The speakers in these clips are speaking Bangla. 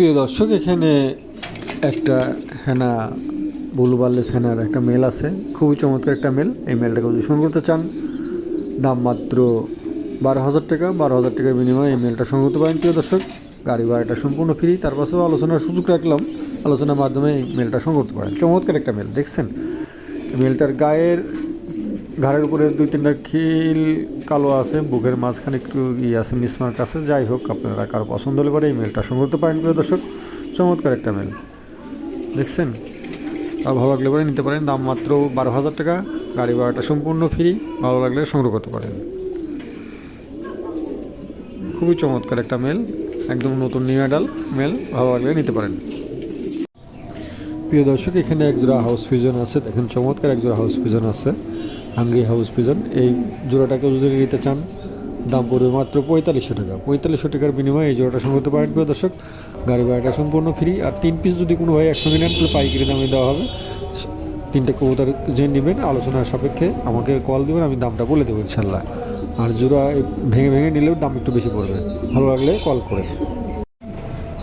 প্রিয় দর্শক, এখানে একটা হেনা বুলু বার্লেস হেনার একটা মেল আছে। খুবই চমৎকার একটা মেল। এই মেলটাকে যদি সংগ্রহ করতে চান, দাম মাত্র বারো হাজার টাকা। বারো হাজার টাকার বিনিময়ে এই মেলটা সংগ্রহ করতে পারেন, প্রিয় দর্শক। গাড়ি ভাড়াটা সম্পূর্ণ ফ্রি তার পাশেও আলোচনার সুযোগ রাখলাম। আলোচনার মাধ্যমে এই মেলটা সংগ্রহ করতে পারেন। চমৎকার একটা মেল, দেখছেন? মেলটার গায়ের ঘাড়ের উপরে দুই তিনটা খিল কালো আছে, বুকের মাঝখানে একটু ই আছে, মিসমার্ক আছে। যাই হোক, আপনারা কারও পছন্দ হলে পরে এই মেলটা সংগ্রহ করতে পারেন, প্রিয় দর্শক। চমৎকার একটা মেল দেখছেন? আর ভালো লাগলে পরে নিতে পারেন। দাম মাত্র বারো হাজার টাকা। গাড়ি ভাড়াটা সম্পূর্ণ ফ্রি ভালো লাগলে সংগ্রহ করতে পারেন। খুবই চমৎকার একটা মেল একদম নতুন নিউ অ্যাডাল মেল ভালো লাগলে নিতে পারেন। প্রিয় দর্শক, এখানে এক জোড়া হাউস পিজন আছে। দেখেন, চমৎকার একজোড়া হাউস পিজন আছে। হাঙ্গি হাউস পিজন। এই জোড়াটাকে যদি নিতে চান, দাম পড়বে মাত্র পঁয়তাল্লিশশো টাকা। পঁয়তাল্লিশশো টাকার বিনিময়ে এই জোড়াটা সংগ্রহ করতে পারেন দর্শক। গাড়ি ভাড়াটা সম্পূর্ণ ফ্রি আর তিন পিস যদি কোনো ভাই একসঙ্গে নেন, তাহলে পাইকারি দামে দেওয়া হবে। তিনটে কবুতর যে নেবেন, আলোচনার সাপেক্ষে আমাকে কল দেবেন, আমি দামটা বলে দেবো ইনশাল্লাহ আর জোড়া ভেঙে ভেঙে নিলেও দাম একটু বেশি পড়বে। ভালো লাগলে কল করে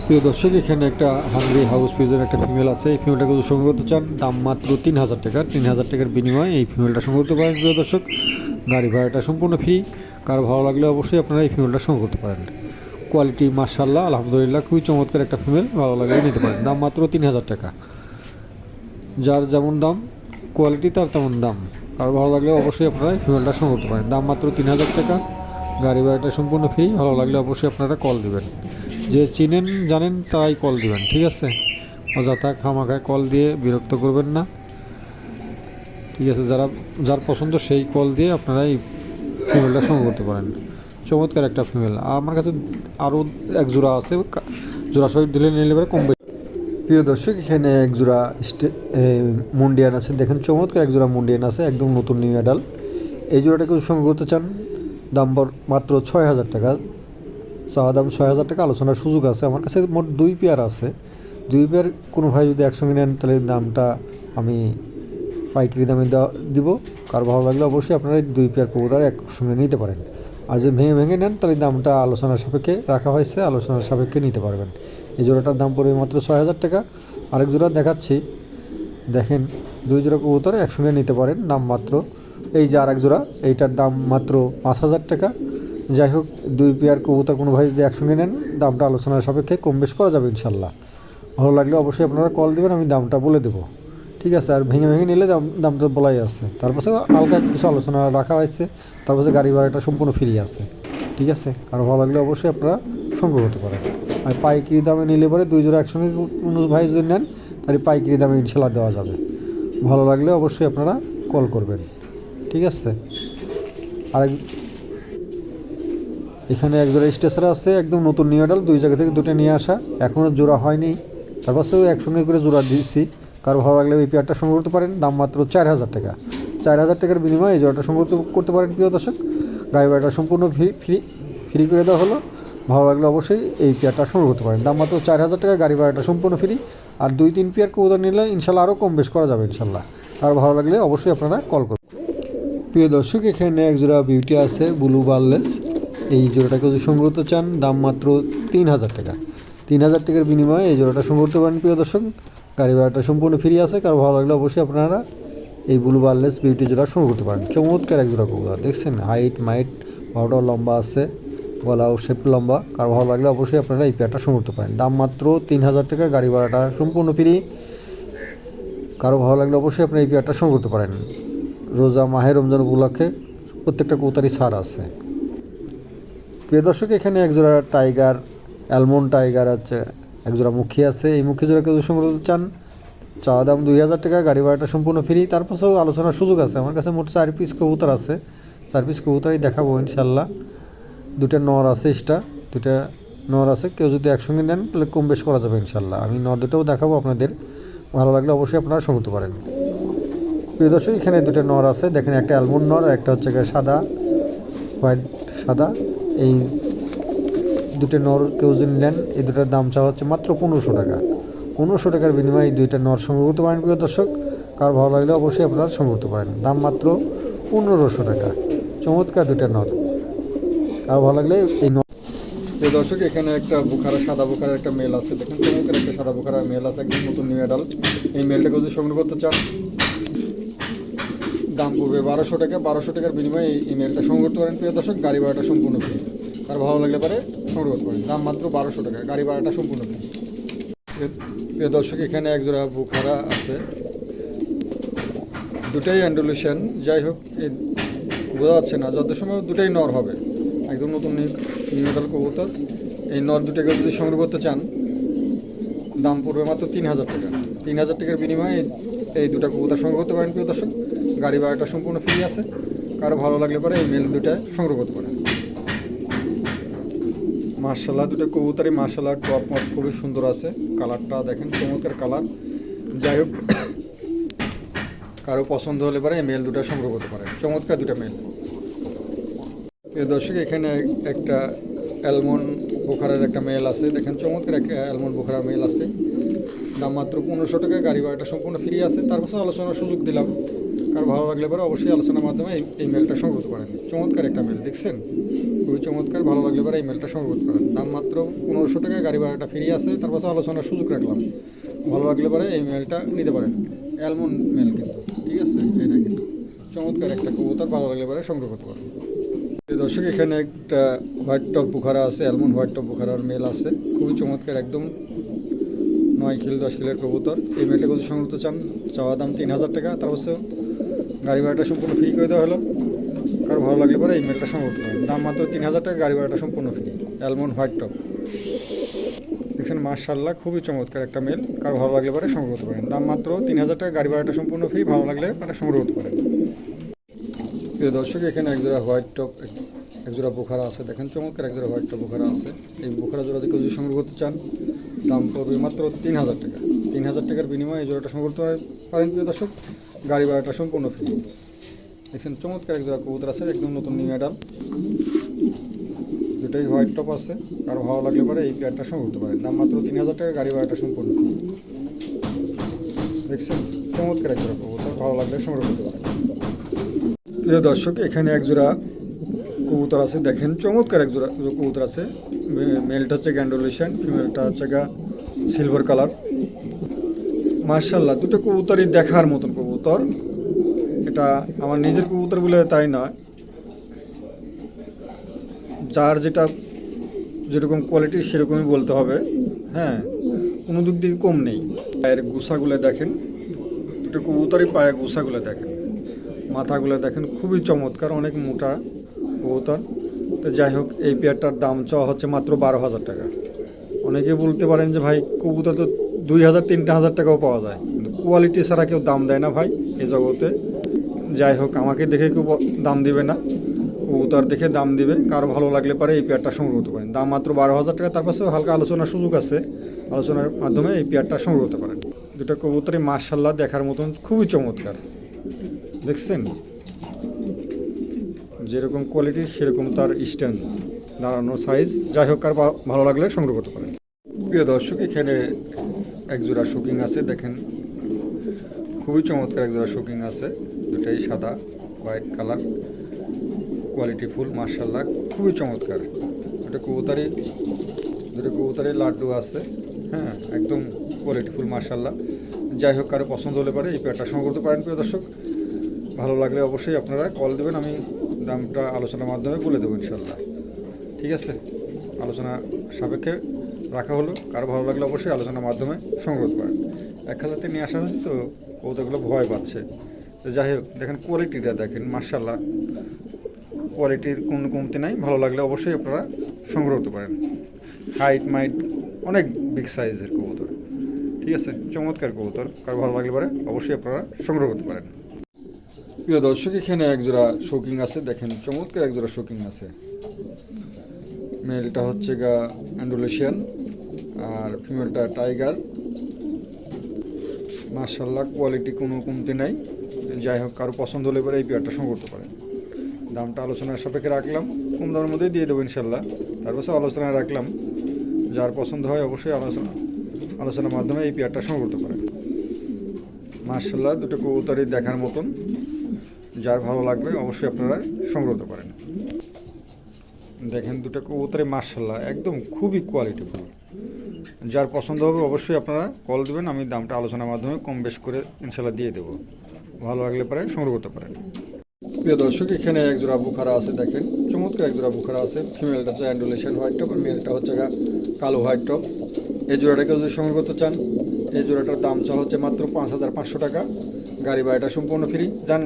প্রিয় দর্শক, এখানে একটা হাঙ্গরি হাউস পিজের একটা ফিমেল আছে। এই ফিমেলটাকে যদি সংগ্রহ করতে চান? দাম মাত্র তিন হাজার টাকা। তিন হাজার টাকার বিনিময়ে এই ফিমেলটা সংগ্রহ করতে পারেন, প্রিয় দর্শক। গাড়ি ভাড়াটা সম্পূর্ণ ফ্রি কারও ভালো লাগলে অবশ্যই আপনারা এই ফিমেলটা সংগ্রহ করতে পারেন। কোয়ালিটি মার্শাল্লাহ আলহামদুলিল্লাহ, খুবই চমৎকার একটা ফিমেল ভালো লাগলে নিতে পারেন। দাম মাত্র তিন হাজার টাকা। যার যেমন দাম কোয়ালিটি তার তেমন দাম। আর ভালো লাগলে অবশ্যই আপনারা এই ফিমেলটা সংগ্রহ করতে পারেন। দাম মাত্র তিন হাজার টাকা। গাড়ি ভাড়াটা সম্পূর্ণ ফ্রি ভালো লাগলে অবশ্যই আপনারা কল দিবেন। যে চিনেন, জানেন তারাই কল দিবেন, ঠিক আছে? অযথা খামাখায় কল দিয়ে বিরক্ত করবেন না। ঠিক আছে, যারা, যার পছন্দ সেই কল দিয়ে আপনারা এই ফিমেলটা সংগ্রহ করতে পারেন। চমৎকার একটা ফিমেল আমার কাছে আরও এক জোড়া আছে জোড়া সহিত দিলে নিলে পরে কম প্রিয় দর্শক, এখানে এক জোড়া মুন্ডিয়ান আছে। দেখেন চমৎকার এক জোড়া মুন্ডিয়ান আছে, একদম নতুন নিউ অ্যাডাল এই জোড়াটাকে সংগ্রহ করতে চান, দাম মাত্র ছয় হাজার টাকা। চাওয়া দাম ছয় হাজার টাকা আলোচনার সুযোগ আছে। আমার কাছে মোট দুই পেয়ার আছে। দুই পেয়ার কোনো ভাই যদি একসঙ্গে নেন, তাহলে দামটা আমি পাইকারি দামে দেওয়া, দিব। কার ভালো লাগলে অবশ্যই আপনারা দুই পেয়ার কবুতর একসঙ্গে নিতে পারেন। আর যদি ভেঙে ভেঙে নেন, তাহলে দামটা আলোচনার সাপেক্ষে রাখা হয়েছে, আলোচনার সাপেক্ষে নিতে পারবেন। এই জোড়াটার দাম পড়বে মাত্র ছয় হাজার টাকা। আরেক জোড়া দেখাচ্ছি। দেখেন, দুই জোড়া কবুতর একসঙ্গে নিতে পারেন, দাম মাত্র। এই যে আরেক জোড়া, এইটার দাম মাত্র পাঁচ হাজার টাকা। যাই হোক, দুই পেয়ার কবুতর কোনো ভাই যদি একসঙ্গে নেন, দামটা আলোচনার সাপেক্ষে কম বেশ করা যাবে ইনশাল্লাহ। ভালো লাগলে অবশ্যই আপনারা কল দেবেন, আমি দামটা বলে দেবো। ঠিক আছে, আর ভেঙে ভেঙে নিলে দাম দাম তো বলাই আছে। তারপরে হালকা কিছু আলোচনা রাখা হয়েছে তারপরে গাড়ি ভাড়াটা সম্পূর্ণ ফ্রি আছে। ঠিক আছে, আর ভালো লাগলে অবশ্যই আপনারা সংগ্রহ করতে পারেন। আর পাইকারি দামে নিলে পরে দুই জোড়া একসঙ্গে কোনো ভাই যদি নেন, তাহলে পাইকারি দামে ইনশাল্লাহ দেওয়া যাবে। ভালো লাগলে অবশ্যই আপনারা কল করবেন। ঠিক আছে, আরেক এখানে এক জোড়া স্টেশন আছে, একদম নতুন নিউ অ্যাডাল দুই জায়গা থেকে দুটো নিয়ে আসা। এখনও জোড়া হয়নি। তারপর সেও একসঙ্গে করে জোড়া দিচ্ছি কারও ভালো লাগলে এই পেয়ারটা সংগ্রহ করতে পারেন। দাম মাত্র চার হাজার টাকা। চার হাজার টাকার বিনিময়ে এই জোড়াটা সংগ্রহ করতে পারেন প্রিয় দর্শক। গাড়ি ভাড়াটা সম্পূর্ণ ফ্রি ফ্রি ফ্রি করে দেওয়া হলো। ভালো লাগলে অবশ্যই এই পেয়ারটা সংগ্রহ করতে পারেন। দাম মাত্র চার হাজার টাকা, গাড়ি ভাড়াটা সম্পূর্ণ ফ্রি আর দুই তিন পেয়ার কবুতর নিলে ইনশাল্লাহ আরও কম বেশ করা যাবে ইনশাল্লাহ। আর ভালো লাগলে অবশ্যই আপনারা কল করুন। প্রিয় দর্শক, এখানে এক জোড়া বিউটি আছে ব্লু বার্লেস এই জোড়াটাকে যদি সংগ্রহ করতে চান, দাম মাত্র তিন হাজার টাকা। তিন হাজার টাকার বিনিময়ে এই জোড়াটা সংগ্রহ করতে পারেন প্রিয় দর্শক। গাড়ি ভাড়াটা সম্পূর্ণ ফ্রি আছে, কারও ভালো লাগলে অবশ্যই আপনারা এই ব্লু বার্লেস বিউটি জোড়া সংগ্রহ করতে পারেন। চমৎকার এক জোড়া কবুতর, দেখছেন? হাইট মাইট বড়টাও লম্বা আছে, গলাও শেপ লম্বা, কারও ভালো লাগলে অবশ্যই আপনারা এই পেয়ারটা সংগ্রহ করতে পারেন। দাম মাত্র তিন হাজার টাকা, গাড়ি ভাড়াটা সম্পূর্ণ ফ্রি কারও ভালো লাগলে অবশ্যই আপনি এই পেয়ারটা সংগ্রহ করতে পারেন। রোজা মাহে রমজান উপলক্ষে প্রত্যেকটা কৌতারি ছাড় আছে। প্রিয় দর্শক, এখানে একজোড়া টাইগার, অ্যালমন্ড টাইগার আছে, একজোড়া মুখী আছে। এই মুখী জোড়া কেউ সংগ্রহ চান, চাওয়া দাম দুই হাজার টাকা, গাড়ি ভাড়াটা সম্পূর্ণ ফ্রি। তার পাশেও আলোচনার সুযোগ আছে। আমার কাছে মোট চার পিস কবুতর আছে। চার পিস কবুতরই দেখাবো ইনশাল্লাহ দুটা নর আছে এক্সট্রা দুটা নর আছে। কেউ যদি একসঙ্গে নেন, তাহলে কম বেশ করা যাবে ইনশাল্লাহ আমি নর দুটাও দেখাবো আপনাদের। ভালো লাগলে অবশ্যই আপনারা সংগ্রহ পারেন। প্রিয় দর্শক, এখানে দুটো নর আছে। দেখেন একটা অ্যালমন্ড নর একটা হচ্ছে সাদা, হোয়াইট, সাদা। এই দুটো নর কেউ যদি নেন, এই দুটার দাম চাওয়া হচ্ছে মাত্র পনেরোশো টাকা। পনেরোশো টাকার বিনিময়ে এই দুইটা নর সংগ্রহ করতে পারেন, প্রিয় দর্শক। কার ভালো লাগলে অবশ্যই আপনারা সংগ্রহ করতে পারেন। দাম মাত্র পনেরোশো টাকা। চমৎকার দুইটা নর। কার ভালো লাগলে এই নর এই দর্শক, এখানে একটা বুখারা, সাদা বুখারা একটা মেল আছে। দেখেন, চমৎকার একটা সাদা বুখারা মেল আছে, একদম নতুন নিউ মেডাল এই মেলটাকে যদি সংগ্রহ করতে চান দাম পড়বে বারোশো টাকা, বারোশো টাকার বিনিময়ে এই মেলটা সংগ্রহ করতে পারেন। প্রিয় দর্শক, গাড়ি ভাড়াটা সম্পূর্ণ ফ্রি আর ভালো লাগলে পারে সংগ্রহ করতে পারেন। দাম মাত্র বারোশো টাকা, গাড়ি ভাড়াটা সম্পূর্ণ ফ্রি প্রিয় দর্শক, এখানে একজোড়া বুখারা আছে। দুটাই অ্যান্ডুলেশন যাই হোক এই বোঝা যাচ্ছে না, যত সময় দুটাই নর হবে। একদম নতুন নিউমেটাল কবুতর। এই নর দুটাকে যদি সংগ্রহ করতে চান, দাম পড়বে মাত্র তিন হাজার টাকা। তিন হাজার টাকার বিনিময়ে এই- দুটা কবুতর সংগ্রহ করতে পারেন, প্রিয় দর্শক। গাড়ি ভাড়াটা সম্পূর্ণ ফ্রি আছে। কারও ভালো লাগলে পরে এই মেল দুটা সংগ্রহ করতে পারেন। মার্শাল্লাহ দুটো কবুতরই মার্শাল্লাহ টপ মট খুবই সুন্দর আছে। কালারটা দেখেন, চমৎকার কালার। যাই হোক, কারও পছন্দ হলে পরে এই মেল দুটো সংগ্রহ করতে পারেন। চমৎকার দুটো মেল এই দর্শক, এখানে একটা অ্যালমন্ড বোখারের একটা মেল আছে। দেখেন, চমৎকার একটা অ্যালমন্ড বোখারের মেল আছে। দাম মাত্র পনেরোশো টাকায় গাড়ি ভাড়াটা সম্পূর্ণ ফ্রি আছে। তার পাশে আলোচনার সুযোগ দিলাম। কারও ভালো লাগলে পরে অবশ্যই আলোচনার মাধ্যমে এই মেলটা সংগ্রহ করতে পারেন। চমৎকার একটা মেল দেখছেন? খুবই চমৎকার, ভালো লাগলে পরে এই মেলটা সংগ্রহ করতে পারেন। দাম মাত্র পনেরোশো টাকায় গাড়ি ভাড়াটা ফ্রি আছে। তার পাশে আলোচনার সুযোগ রাখলাম। ভালো লাগলে পরে এই মেলটা নিতে পারেন। অ্যালমন্ড মেল কিন্তু, ঠিক আছে? এটা কিন্তু চমৎকার একটা কবুতর, ভালো লাগলে পরে সংগ্রহ করতে পারেন। দর্শক, এখানে একটা হোয়াইট টপ বুখারা আছে অ্যালমন্ড হোয়াইট টপ বুখারার মেল আছে। খুবই চমৎকার, একদম নয় কিলো, দশ কিলোর কবুতর। এই মেলটা যদি সংগ্রহ চান? চাওয়া দাম তিন হাজার টাকা। তার অবশ্য গাড়ি ভাড়াটা সম্পূর্ণ ফ্রি করে দেওয়া হলো। কারও ভালো লাগলে পরে এই মেলটা সংগ্রহ পারেন। দাম মাত্র তিন হাজার টাকা, গাড়ি ভাড়াটা সম্পূর্ণ ফ্রি অ্যালমন্ড হোয়াইট টপ দেখছেন মার্শাল্লাহ খুবই চমৎকার একটা মেল কারও ভালো লাগলে পরে সংগ্রহ করতে পারেন। দাম মাত্র তিন হাজার টাকা, গাড়ি ভাড়াটা সম্পূর্ণ ফ্রি ভালো লাগলে পরে সংগ্রহ করতে পারেন। প্রিয় দর্শক, এখানে একজোড়া হোয়াইট টপ একজোড়া বোখারা আছে। দেখেন চমৎকার একজোড়া হোয়াইট টপ বোখারা আছে। এই বোখারা জোড়া যদি যদি সংগ্রহ করতে চান, দাম পড়বে মাত্র তিন হাজার টাকা। তিন হাজার টাকার বিনিময়ে এই জোড়াটা সংগ্রহ করতে পারেন প্রিয় দর্শক, গাড়ি ভাড়াটা সম্পূর্ণ ফ্রি দেখছেন চমৎকার একজোড়া কবুতর আছে, একদম নতুন নিউ মেডাল দুটোই হোয়াইট টপ আছে। কারও ভালো লাগলে পরে এই প্যাডটা সংগ্রহ করতে পারেন। দাম মাত্র তিন হাজার টাকা, গাড়ি ভাড়াটা সম্পূর্ণ। দেখছেন চমৎকার এক একজোড়া কবুতর, ভালো লাগলে সংগ্রহ করতে পারেন। প্রিয় দর্শক, এখানে একজোড়া কবুতর আছে। দেখেন, চমৎকার একজোড়া কবুতর আছে। মেলটা হচ্ছে গ্যান্ডোলেশন ফিমেলটা হচ্ছে গা সিলভার কালার। মার্শাল্লাহ দুটো কবুতরই দেখার মতন কবুতর। এটা আমার নিজের কবুতর বলে তাই নয়। যার যেটা যেরকম কোয়ালিটি সেরকমই বলতে হবে। হ্যাঁ কোনো দিক দিয়ে কম নেই। পায়ের গুসাগুলো দেখেন, দুটো কবুতরই পায়ের গুসাগুলো দেখেন। মাথাগুলো দেখেন খুবই চমৎকার, অনেক মোটা কবুতর। তো যাই হোক, এই পেয়ারটার দাম চাওয়া হচ্ছে মাত্র বারো হাজার টাকা। অনেকে বলতে পারেন যে, ভাই, কবুতর তো দুই হাজার, তিনটা হাজার টাকাও পাওয়া যায়। কিন্তু কোয়ালিটি ছাড়া কেউ দাম দেয় না ভাই এই জগতে। যাই হোক, আমাকে দেখে কেউ দাম দিবে না। কবুতর দেখে দাম দিবে। কারও ভালো লাগলে পারে এই পেয়ারটা সংগ্রহ করতে পারেন। দাম মাত্র বারো হাজার টাকা, তার পাশেও হালকা আলোচনার সুযোগ আছে। আলোচনার মাধ্যমে এই পেয়ারটা সংগ্রহ করতে পারেন। দুটো কবুতরই মার্শাল্লাহ দেখার মতন, খুবই চমৎকার। দেখছেন? যেরকম কোয়ালিটি সেরকম তার স্ট্যান্ড দাঁড়ানো সাইজ যাই হোক, আর ভালো লাগলে সংগ্রহ করতে পারেন। প্রিয় দর্শক, এখানে একজোড়া শুকিং আছে, দেখেন। খুবই চমৎকার একজোড়া শুকিং আছে। দুটাই সাদা হোয়াইট কালার কোয়ালিটি ফুল মার্শাল্লাহ খুবই চমৎকার। দুটো কবুতারি দুটো কবুতারি লাড্ডু আছে। হ্যাঁ একদম কোয়ালিটি ফুল মার্শাল্লাহ যাই হোক, কারও পছন্দ হলে পারে এই পেয়ারটা সংগ্রহ করতে পারেন, প্রিয় দর্শক। ভালো লাগলে অবশ্যই আপনারা কল দেবেন, আমি দামটা আলোচনার মাধ্যমে বলে দেবো ইনশাল্লাহ ঠিক আছে? আলোচনা সাপেক্ষে রাখা হলো। কারও ভালো লাগলে অবশ্যই আলোচনার মাধ্যমে সংগ্রহ করতে পারেন এক হাজারতে নিয়ে আসা হয়েছে তো, কৌতুকগুলো ভয় পাচ্ছে। তো যাই হোক, দেখেন কোয়ালিটিটা দেখেন মার্শাল্লাহ কোয়ালিটির কোনো কমতি নাই, ভালো লাগলে অবশ্যই আপনারা সংগ্রহ করতে পারেন। হাইট মাইট অনেক বিগ সাইজের কবুতর। ঠিক আছে? চমৎকার কবুতর। কারও ভালো লাগলে পারে অবশ্যই আপনারা সংগ্রহ করতে পারেন। প্রিয় দর্শক, এখানে একজোড়া শোকিং আছে। দেখেন, চমৎকার একজোড়া শোকিং আছে। মেলটা হচ্ছে গা অ্যান্ডোলেশিয়ান আর ফিমেলটা টাইগার মার্শাল্লাহ কোয়ালিটি কোনো কমতি নাই। যাই হোক, কারও পছন্দ হলে পরে এই পেয়ারটা সংগ্রহ করতে পারেন। দামটা আলোচনার সাপেক্ষে রাখলাম। কম দামের মধ্যেই দিয়ে দেবো ইনশাল্লাহ তারপর আলোচনায় রাখলাম। যার পছন্দ হয় অবশ্যই আলোচনা, আলোচনার মাধ্যমে এই পেয়ারটা সংগ্রহ করতে পারেন। মার্শাল্লাহ দুটো কবুতরই দেখার মতন। যার ভালো লাগবে অবশ্যই আপনারা সংগ্রহ করতে পারেন। দেখেন দুটো কবুতরে মার্শাল্লাহ একদম খুবই কোয়ালিটিফুল যার পছন্দ হবে অবশ্যই আপনারা কল দেবেন, আমি দামটা আলোচনার মাধ্যমে কম বেশ করে ইনশাল্লাহ দিয়ে দেবো। ভালো লাগলে পারে সংগ্রহ করতে পারেন। প্রিয় দর্শক, এখানে এক জোড়া বুখারা আছে, দেখেন। চমৎকার এক জোড়া বুখারা আছে। ফিমেলটা হচ্ছে অ্যান্ডুলেশন হোয়াইট টপ আর মেলটা হচ্ছে কালো হোয়াইট টপ এই জোড়াটাকে যদি সংগ্রহ করতে চান, এই জোড়াটার দাম চা হচ্ছে মাত্র পাঁচ হাজার পাঁচশো টাকা। গাড়ি বাড়িটা সম্পূর্ণ ফ্রি জান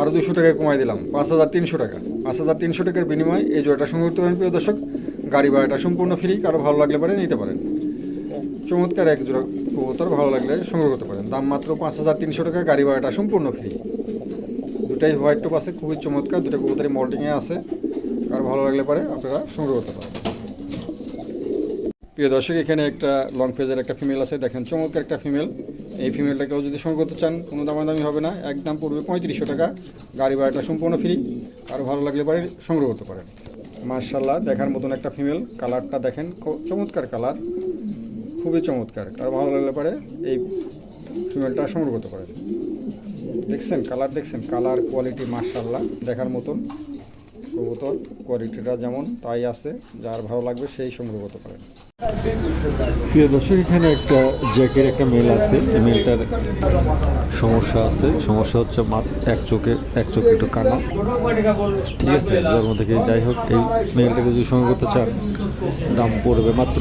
আরও দুশো টাকা কমাই দিলাম। পাঁচ হাজার তিনশো টাকা। পাঁচ হাজার তিনশো টাকার বিনিময়ে এই জোড়াটা সংগ্রহ করতে পারেন প্রিয় দর্শক। গাড়ি ভাড়াটা সম্পূর্ণ ফ্রি কারও ভালো লাগলে পারে নিতে পারেন। চমৎকার এক জোড়া কবুতর, ভালো লাগলে সংগ্রহ করতে পারেন। দাম মাত্র পাঁচ হাজার তিনশো টাকা, গাড়ি ভাড়াটা সম্পূর্ণ ফ্রি দুটাই হোয়াইট টপ আছে খুবই চমৎকার, দুটো কবুতরই মল্টিংয়ে আছে। কারও ভালো লাগলে পারে আপনারা সংগ্রহ করতে পারেন। প্রিয় দর্শক, এখানে একটা লং পেজের একটা ফিমেল আছে। দেখেন, চমৎকার একটা ফিমেল এই ফিমেলটাকেও যদি সংগ্রহ করতে চান, কোনো দামাদামি হবে না। একদম পড়বে পঁয়ত্রিশশো টাকা। গাড়ি ভাড়াটা সম্পূর্ণ ফ্রি আরও ভালো লাগলে পারে সংগ্রহ করতে পারেন। মার্শাল্লাহ দেখার মতন একটা ফিমেল কালারটা দেখেন চমৎকার কালার খুবই চমৎকার। আর ভালো লাগলে পারে এই ফিমেলটা সংগ্রহ করতে পারেন। দেখছেন কালার দেখছেন? কালার কোয়ালিটি মার্শাল্লাহ দেখার মতন। কবুতর কোয়ালিটিটা যেমন, তাই আছে। যার ভালো লাগবে সেই সংগ্রহ করতে পারেন। প্রিয় দর্শক, এখানে একটা জ্যাকের একটা মেল আছে। মেলটার সমস্যা আছে। সমস্যা হচ্ছে এক চোখে এক চোখে একটু কানা। ঠিক আছে, জন্ম থেকে যাই হোক, এই মেলটাকে যদি সঙ্গে করতে চান, দাম পড়বে মাত্র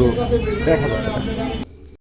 এক হাজার টাকা।